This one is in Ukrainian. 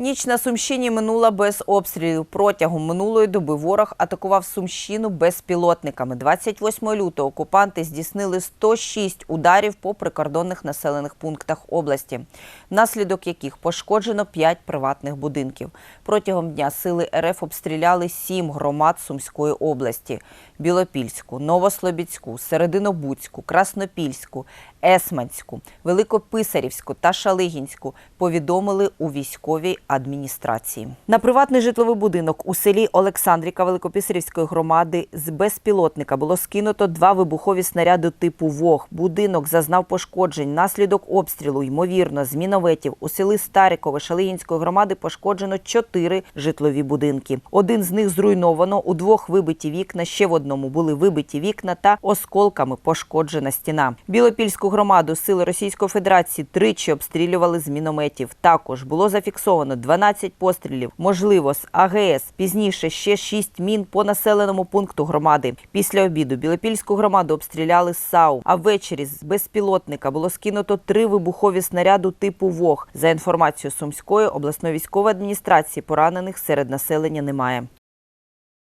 Ніч на Сумщині минула без обстрілів. Протягом минулої доби ворог атакував Сумщину безпілотниками. 28 лютого окупанти здійснили 106 ударів по прикордонних населених пунктах області, внаслідок яких пошкоджено 5 приватних будинків. Протягом дня сили РФ обстріляли 7 громад Сумської області: Білопільську, Новослобідську, Серединобудську, Краснопільську, Есманську, Великописарівську та Шалигінську повідомили у військовій адміністрації. На приватний житловий будинок у селі Олександрівка Великописарівської громади з безпілотника було скинуто два вибухові снаряди типу ВОГ. Будинок зазнав пошкоджень. Наслідок обстрілу, ймовірно, з мінометів у селі Старикове Шалигінської громади пошкоджено чотири житлові будинки. Один з них зруйновано, у двох вибиті вікна, ще в одному були вибиті вікна та осколками пошкоджена стіна. Білопільську громаду сили Російської Федерації тричі обстрілювали з мінометів. Також було зафіксовано 12 пострілів, можливо, з АГС. Пізніше ще 6 мін по населеному пункту громади. Після обіду Білопільську громаду обстріляли з САУ. А ввечері з безпілотника було скинуто три вибухові снаряду типу ВОГ. За інформацією Сумської обласної військової адміністрації, поранених серед населення немає.